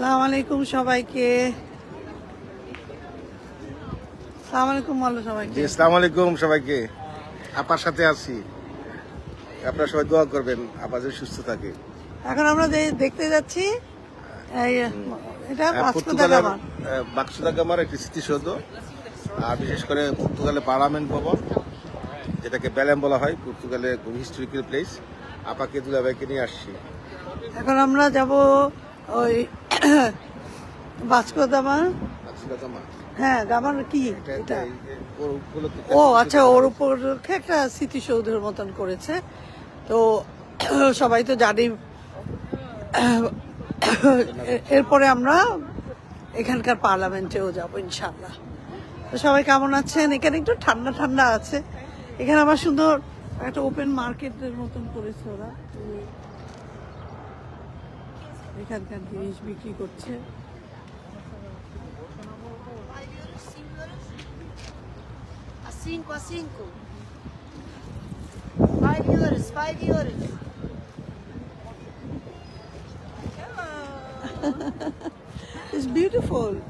সালাম আলাইকুম সবাইকে। সালাম আলাইকুম বলো সবাইকে। জি আসসালামু আলাইকুম সবাইকে। আপার সাথে আছি। আপনারা সবাই দোয়া করবেন আপা যেন সুস্থ থাকে। এখন আমরা যে- দেখতে যাচ্ছি এটা পর্তুগালের বাক্সুদা গামার একটি স্মৃতিসৌধ। আর বিশেষ করে পর্তুগালের পার্লামেন্ট ভবন যেটাকে ব্যালেম বলা হয় পর্তুগালে খুব হিস্টোরিক্যাল প্লেস আপাকে দুলাভাইকে নিয়ে আসছি। এখন আমরা যাব ওই বাস্কো দামা হ্যাঁ গামার কি? এটা ও আচ্ছা ওর উপলক্ষে একটা স্মৃতিসৌধের মতন করেছে। তো সবাই তো জানি এরপরে আমরা এখানকার পার্লামেন্টেও যাব ইনশাল্লাহ তো সবাই কেমন আছেন? এখানে একটু ঠান্ডা ঠান্ডা আছে। এখানে আবার সুন্দর একটা ওপেন মার্কেটের মতন করেছে ওরা। এখানকার জিনিস বিক্রি করছে cinco, a cinco. Five euros, five euros. It's beautiful.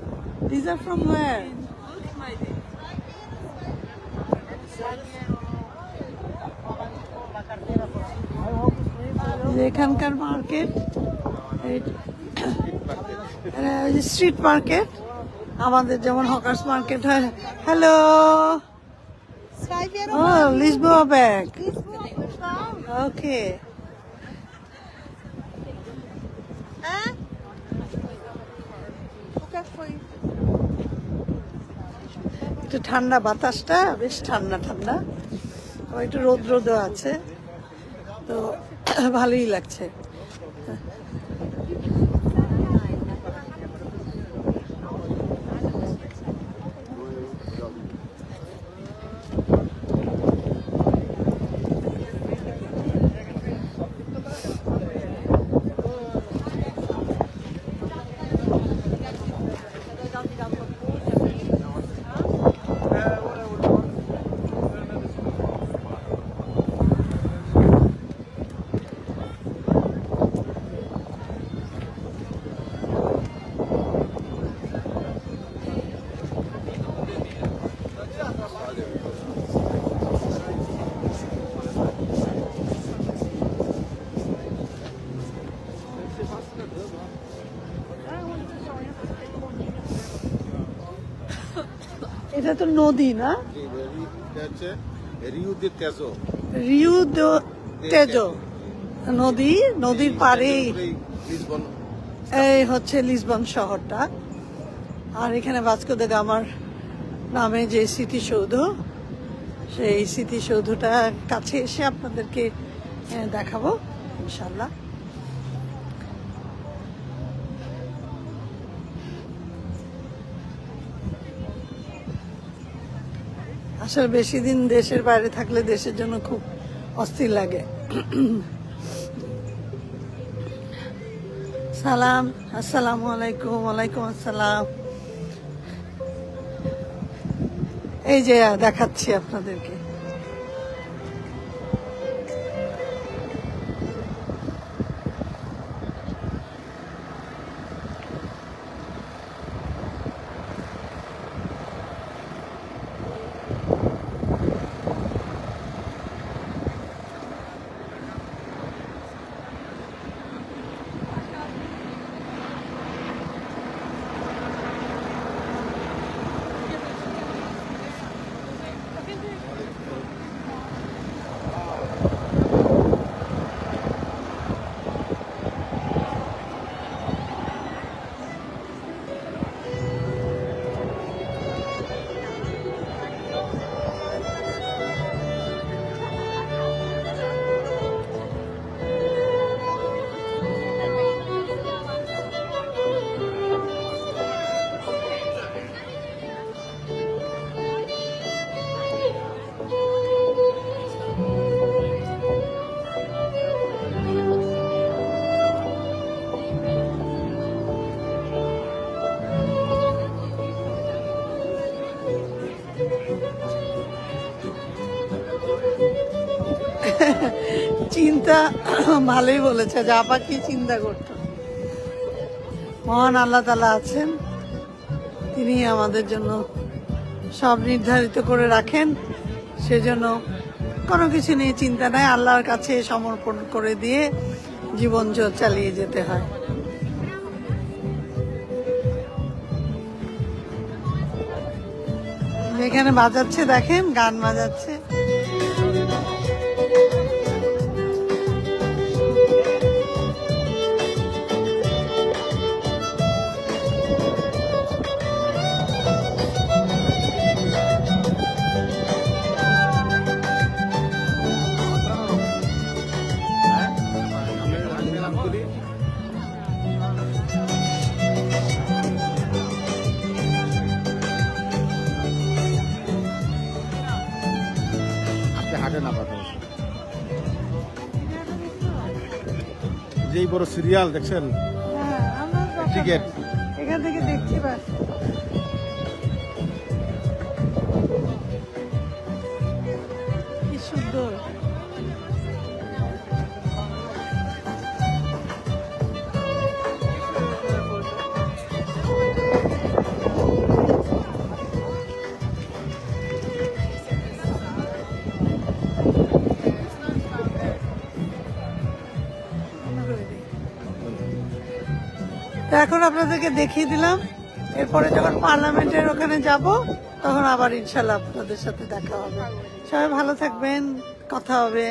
These are from where? যে এখানকার মার্কেট স্ট্রিট মার্কেট আমাদের যেমন হকার্স মার্কেট হয়। হ্যালো. ও লিসবোয়া ব্যাগ ওকে? একটু ঠান্ডা বাতাসটা বেশ ঠান্ডা ঠান্ডা। আবার একটু রোদ রোদও আছে। তো ভালোই লাগছে। এটা তো নদী না? রিউ তেজো। নদী নদীর পাড়েই। এই হচ্ছে লিসবন শহরটা। আর এখানে বাস্কো দে গামার নামে যে স্মৃতিসৌধ সেই স্মৃতিসৌধটা কাছে এসে আপনাদেরকে দেখাবো ইনশাল্লাহ আসলে বেশি দিন দেশের বাইরে থাকলে দেশের জন্য খুব অস্থির লাগে। সালাম, আসসালামু আলাইকুম, ওয়ালাইকুম আসসালাম। এই যে, দেখাচ্ছি আপনাদেরকে। চিন্তা, ভালোই বলেছে, যে কি চিন্তা করতো। মহান আল্লাহ তালা আছেন, তিনি আমাদের জন্য সব নির্ধারিত করে রাখেন, সেজন্য কোনো কিছু নিয়ে চিন্তা নাই, আল্লাহর কাছে সমর্পণ করে দিয়ে জীবন চালিয়ে যেতে হয়। এখানে বাজাচ্ছে, দেখেন, গান বাজাচ্ছে। হাটে না যেই বড় সিরিয়াল দেখছেন হ্যাঁ, টিকিট। তো এখন আপনাদেরকে দেখিয়ে দিলাম। এরপরে যখন পার্লামেন্টের ওখানে যাব, তখন আবার ইনশাল্লাহ আপনাদের সাথে দেখা হবে। সবাই ভালো থাকবেন, কথা হবে।